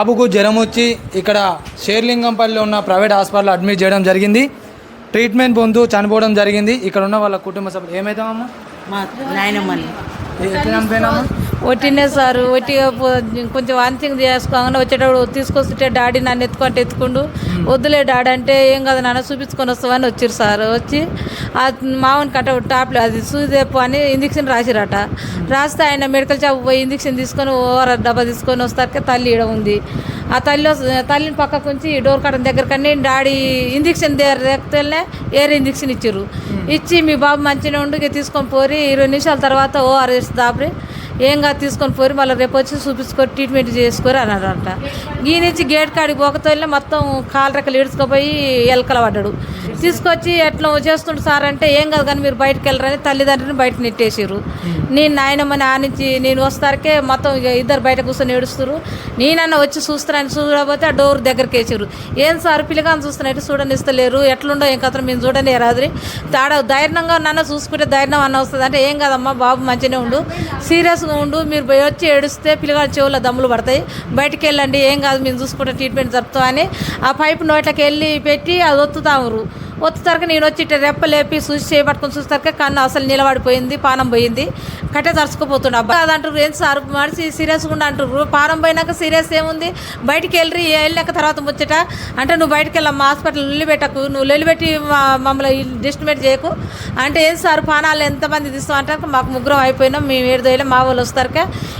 బాబుకు జ్వరం వచ్చి ఇక్కడ షేర్లింగంపల్లిలో ఉన్న ప్రైవేట్ హాస్పిటల్లో అడ్మిట్ చేయడం జరిగింది. ట్రీట్మెంట్ పొందుతూ చనిపోవడం జరిగింది. ఇక్కడ ఉన్న వాళ్ళ కుటుంబ సభ్యులు ఏమవుతామమ్మా మా నాయనమ్మని ఒట్టినే సారు ఒట్టిగా పో- కొంచెం వాంతింగ్ చేసుకోగానే వచ్చేటప్పుడు తీసుకొస్తుంటే డాడీ నన్ను ఎత్తుకుంటే ఎత్తుకుండు. వద్దులే డాడీ అంటే ఏం కదా నాన్న చూపించుకొని వస్తామని వచ్చారు సార్. వచ్చి ఆ మామూలు కట్ట టాప్లో అది సూదేపు అని ఇంజక్షన్ రాసిరట. రాస్తే ఆయన మెడికల్ షాప్ పోయి ఇంజక్షన్ తీసుకొని ఓవర్ డబ్బా తీసుకొని వస్తాకే తల్లి ఈడ ఉంది. ఆ తల్లి తల్లిని పక్కకు ఉంచి డోర్ కట్టం దగ్గర కన్నీ డాడీ ఇంజక్షన్ దగ్గరనే ఏరే ఇంజక్షన్ ఇచ్చారు ఇచ్చి మీ బాబు మంచిగా ఉండి తీసుకొని పోరి ఇరవై నిమిషాల తర్వాత ఓఆర్ఎస్ దాపరి ఏం కాదు తీసుకొని పోయి మళ్ళీ రేపు వచ్చి చూపించుకొని ట్రీట్మెంట్ చేసుకోరు అన్నారంట ఈ నుంచి గేట్ కాడికి పోకతోనే మొత్తం కాలు రెక్కలు ఈడ్చుకుపోయి ఎలకల పడ్డాడు. తీసుకొచ్చి ఎట్లా చేస్తుండు సార్ అంటే ఏం కాదు కానీ మీరు బయటకు వెళ్ళరని తల్లిదండ్రులను బయట నెట్టేసారు నేను నాయనమ్మని ఆ నుంచి నేను వస్తారకే మొత్తం ఇక ఇద్దరు బయట కూర్చొని ఏడుస్తారు నేనన్నా వచ్చి చూస్తానని చూడబోతే ఆ డోర్ దగ్గరికి వేసారు ఏం సార్ పిల్లగాని చూస్తున్నట్టు చూడనిస్తలేరు ఎట్లుండో ఏం కథ మేము చూడని రాదు తాడ ధైర్యంగా నన్ను చూసుకుంటే ధైర్యం అన్న వస్తుంది. అంటే ఏం కాదమ్మా బాబు మంచిగానే ఉండు. సీరియస్గా ఉండు మీరు పోయి వచ్చి ఏడిస్తే పిల్లగాడు చెవుల్లో దమ్ములు పడతాయి. బయటికి వెళ్ళండి ఏం కాదు మేము చూసుకుంటే ట్రీట్మెంట్ జరుపుతామని ఆ పైపు నోట్లకి వెళ్ళి పెట్టి అది ఒత్తుతాము వచ్చేసరికి నేను వచ్చి ఇట్లా రెప్పలేపి చూసి చేపట్టుకుని చూసేసరికి కన్ను అసలు నిలబడిపోయింది పానం పోయింది. కట్టే తరుచుకుపోతుండే అబ్బాయి అది అంటారు ఏం సార్ మనిషి సీరియస్గా ఉండి అంటారు పానం పోయినాక సీరియస్ ఏముంది? బయటికి వెళ్ళి వెళ్ళినాక తర్వాత ముచ్చట. అంటే నువ్వు బయటికి వెళ్ళమ్మా హాస్పిటల్ లొల్లి పెట్టకు నువ్వు లొల్లి పెట్టి మమ్మల్ని డిస్ట్రిబ్యూట్ చేయకు. అంటే ఏం సార్ పానాలు ఎంతమంది తీస్తాం అంటే మాకు ముగ్గురం అయిపోయినాం. మేము ఏడు దోయలే మా వాళ్ళు వస్తారక.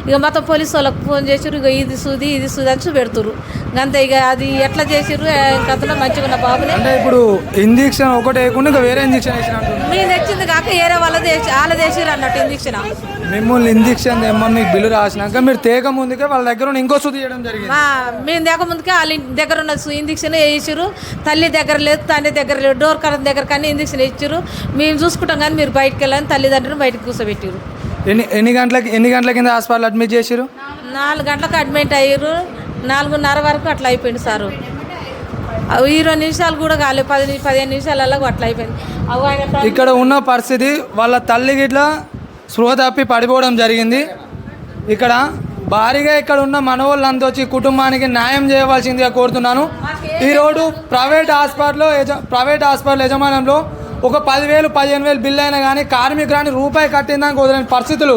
ఇక మొత్తం పోలీసు వాళ్ళకి ఫోన్ చేసిరు ఇక ఇది సూది ఇది సూది అని చూపెడుతురు అంతే ఇక అది ఎట్లా చేసిరు కథలో మంచిగా ఉన్న బాబుని. ఇప్పుడు ఇప్పుడు ఇంజక్షన్ ఒకటి వేయకుండా ఇంకా వేరే ఇంజక్షన్ వేసిన మీరు తెచ్చింది కాక ఏరే వాళ్ళది వేసి- వాళ్ళ దేశీరు అన్నట్టు ఇంజక్షన్ మిమ్మల్ని ఇంజక్షన్ తెమ్మని మీకు బిల్లు రాసినాక మీరు తేక ముందుకే వాళ్ళ దగ్గర ఉన్న ఇంకో శుద్ధి చేయడం జరిగింది. మేము దేక ముందుకే వాళ్ళ దగ్గర ఉన్న ఇంజక్షన్ వేసిరు తల్లి దగ్గర లేదు తండ్రి దగ్గర లేదు డోర్ కరెంట్ దగ్గర కానీ ఇంజక్షన్ ఇచ్చారు మేము చూసుకుంటాం కానీ మీరు బయటకు వెళ్ళని తల్లిదండ్రులు బయటకు కూర్చోబెట్టారు ఎన్ని ఎన్ని గంటలకి ఎన్ని గంటల కింద హాస్పిటల్ అడ్మిట్ చేసిరు నాలుగు గంటలకు అడ్మిట్ అయ్యారు నాలుగున్నర వరకు అట్లా అయిపోయింది సారు. ఇరవై నిమిషాలు కూడా కాలేదు పది పదిహేను పదిహేను నిమిషాలలో అట్లా అయిపోయింది. ఇక్కడ ఉన్న పరిస్థితి వాళ్ళ తల్లి గిట్ల స్పృహ తప్పి పడిపోవడం జరిగింది. ఇక్కడ భారీగా ఇక్కడ ఉన్న మనవాళ్ళంతా వచ్చి కుటుంబానికి న్యాయం చేయవలసిందిగా కోరుతున్నాను. ఈరోజు ప్రైవేట్ హాస్పిటల్లో యజ ప్రైవేట్ హాస్పిటల్ యజమానంలో ఒక పదివేలు పదిహేను వేలు బిల్ అయినా కానీ కార్మికురాని రూపాయి కట్టిందానికి వదిలేని పరిస్థితులు.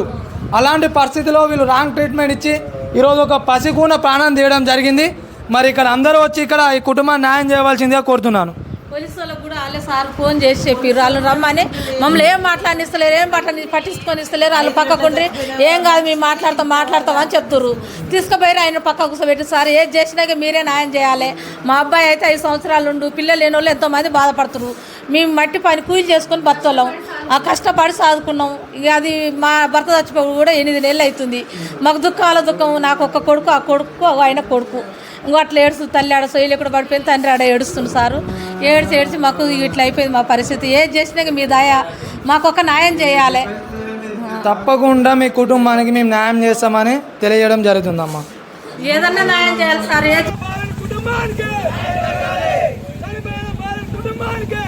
అలాంటి పరిస్థితిలో వీళ్ళు రాంగ్ ట్రీట్మెంట్ ఇచ్చి ఈరోజు ఒక పసికూన ప్రాణం తీయడం జరిగింది. మరి ఇక్కడ అందరూ వచ్చి ఇక్కడ ఈ కుటుంబాన్ని న్యాయం చేయవలసిందిగా కోరుతున్నాను. పోలీసు వాళ్ళకి కూడా వాళ్ళే సార్ ఫోన్ చేసి చెప్పారు వాళ్ళు రమ్మని. మమ్మల్ని ఏం మాట్లాడిస్తలేరు ఏం మాట్లాడి పట్టించుకొని ఇస్తలేరు వాళ్ళు పక్కకుండ్రి ఏం కాదు మేము మాట్లాడతాం మాట్లాడతాం అని చెప్తుర్రు. తీసుకుపోయి ఆయన పక్క కూర్చోబెట్టి. సార్ ఏది చేసినాక మీరే న్యాయం చేయాలి. మా అబ్బాయి అయితే ఐదు సంవత్సరాలు ఉండు. పిల్లలు లేని వాళ్ళు ఎంతోమంది బాధపడుతున్నారు మేము మట్టి పని కూలి చేసుకొని బతకలేం. ఆ కష్టపడి సాదుకున్నాం. ఇక అది మా భర్త చచ్చిపోయి కూడా ఎనిమిది నెలలు అవుతుంది. మాకు దుఃఖాల దుఃఖం. నాకు ఒక కొడుకు ఆ కొడుకు ఆయన కొడుకు. ఇంకో అట్లా ఏడుస్తూ తల్లి ఆడ సొయ్యలు కూడా పడిపోయింది తండ్రి ఆడ ఏడుస్తుంది సారు. ఏడ్చి ఏడ్చి మాకు ఇట్లా అయిపోయింది మా పరిస్థితి. ఏది చేసినాక మీ దయ మాకు ఒక న్యాయం చేయాలి. తప్పకుండా మీ కుటుంబానికి మేము న్యాయం చేస్తామని తెలియజేయడం జరుగుతుందమ్మా. ఏదన్నా న్యాయం చేయాలి సార్ కుటుంబానికి. కుటుంబానికి.